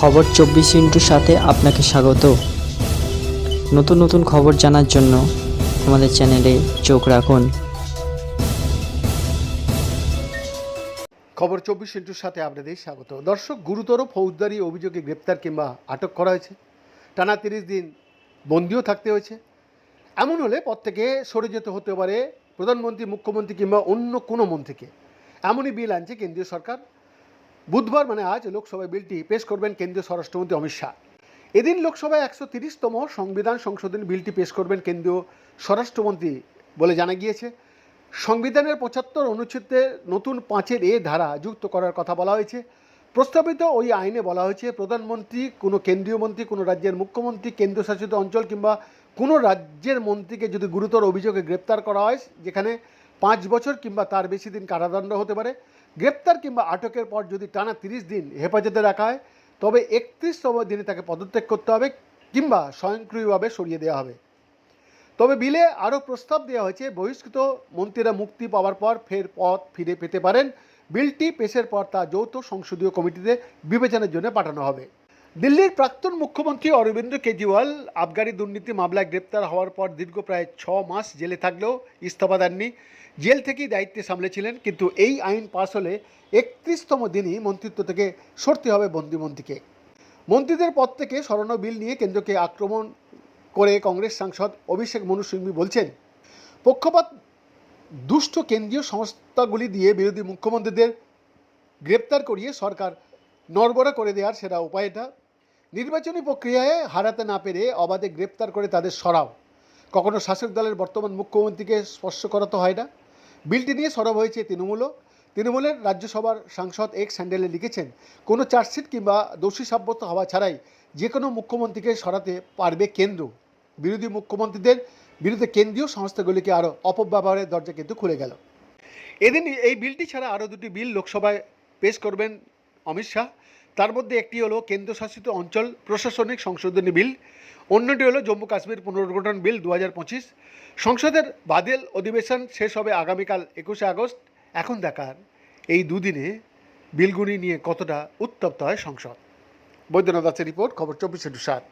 খবর চব্বিশ ইন্টুর সাথে আপনাকে স্বাগত। নতুন নতুন খবর জানার জন্য আমাদের চ্যানেলে চোখ রাখুন। খবর চব্বিশ ইন্টুর সাথে আপনাদের স্বাগত। দর্শক, গুরুতর ফৌজদারি অভিযোগে গ্রেপ্তার কিংবা আটক করা হয়েছে। টানা তিরিশ দিন বন্দিও থাকতে হয়েছে। এমন হলে পদ থেকে সরে যেতে হতে পারে প্রধানমন্ত্রী, মুখ্যমন্ত্রী কিংবা অন্য কোনো মন্ত্রীকে। এমনই বিল আনছে কেন্দ্রীয় সরকার। বুধবার মানে আজ লোকসভায় বিলটি পেশ করবেন কেন্দ্রীয় স্বরাষ্ট্রমন্ত্রী অমিত শাহ। এদিন লোকসভায় একশো তিরিশতম সংবিধান সংশোধনী বিলটি পেশ করবেন কেন্দ্রীয় স্বরাষ্ট্রমন্ত্রী বলে জানা গিয়েছে। সংবিধানের পঁচাত্তর অনুচ্ছেদে নতুন পাঁচের এ ধারা যুক্ত করার কথা বলা হয়েছে। প্রস্তাবিত ওই আইনে বলা হয়েছে, প্রধানমন্ত্রী, কোনো কেন্দ্রীয় মন্ত্রী, কোনো রাজ্যের মুখ্যমন্ত্রী, কেন্দ্রশাসিত অঞ্চল কিংবা কোনো রাজ্যের মন্ত্রীকে যদি গুরুতর অভিযোগে গ্রেপ্তার করা হয়, যেখানে পাঁচ বছর কিংবা তার বেশি দিন কারাদণ্ড হতে পারে, গ্রেপ্তার কিংবা আটকের পর যদি টানা তিরিশ দিন হেফাজতে রাখা হয়, তবে একত্রিশতম দিনে তাকে পদত্যাগ করতে হবে কিংবা স্বয়ংক্রিয়ভাবে সরিয়ে দেওয়া হবে। তবে বিলে আরও প্রস্তাব দেওয়া হয়েছে, বহিষ্কৃত মন্ত্রীরা মুক্তি পাওয়ার পর ফের পথ ফিরে পেতে পারেন। বিলটি পেশের পর তা যৌথ সংসদীয় কমিটিতে বিবেচনার জন্য পাঠানো হবে। দিল্লির প্রাক্তন মুখ্যমন্ত্রী অরবিন্দ কেজরিওয়াল আবগারি দুর্নীতি মামলায় গ্রেপ্তার হওয়ার পর দীর্ঘ প্রায় ছ মাস জেলে থাকলেও ইস্তফা দেননি। জেল থেকেই দায়িত্বে সামলেছিলেন, কিন্তু এই আইন পাশ হলে একত্রিশতম দিনই মন্ত্রিত্ব থেকে সরতে হবে বন্দিমন্ত্রীকে মন্ত্রীদের পদ থেকে সরানো বিল নিয়ে কেন্দ্রকে আক্রমণ করে কংগ্রেস সাংসদ অভিষেক মনু সিংভি বলছেন, পক্ষপাত দুষ্ট কেন্দ্রীয় সংস্থাগুলি দিয়ে বিরোধী মুখ্যমন্ত্রীদের গ্রেপ্তার করিয়ে সরকার নড়বড়া করে দেওয়ার সেরা উপায় এটা। নির্বাচনী প্রক্রিয়ায় হারাতে না পেরে অবাধে গ্রেপ্তার করে তাদের সরাও। কখনো শাসক দলের বর্তমান মুখ্যমন্ত্রীকে স্পর্শ করা তো হয় না। বিলটি নিয়ে সরব হয়েছে তৃণমূলও। তৃণমূলের রাজ্যসভার সাংসদ এক্স স্যান্ডেলে লিখেছেন, কোনো চার্জশিট কিংবা দোষী সাব্যস্ত হওয়া ছাড়াই যে কোনো মুখ্যমন্ত্রীকে সরাতে পারবে কেন্দ্র। বিরোধী মুখ্যমন্ত্রীদের বিরুদ্ধে কেন্দ্রীয় সংস্থাগুলিকে আরও অপব্যবহারের দরজা কিন্তু খুলে গেল। এদিন এই বিলটি ছাড়া আরও দুটি বিল লোকসভায় পেশ করবেন অমিত শাহ। তার মধ্যে একটি হলো কেন্দ্রশাসিত অঞ্চল প্রশাসনিক সংশোধনী বিল, অন্যটি হলো জম্মু কাশ্মীর পুনর্গঠন বিল দু সংসদের বাদেল অধিবেশন শেষ হবে আগামীকাল একুশে আগস্ট, এখন দেখার এই দুদিনে বিলগুলি নিয়ে কতটা উত্তপ্ত হয় সংসদ। বৈদ্যনাথ দাসের রিপোর্ট, খবর চব্বিশে সাত।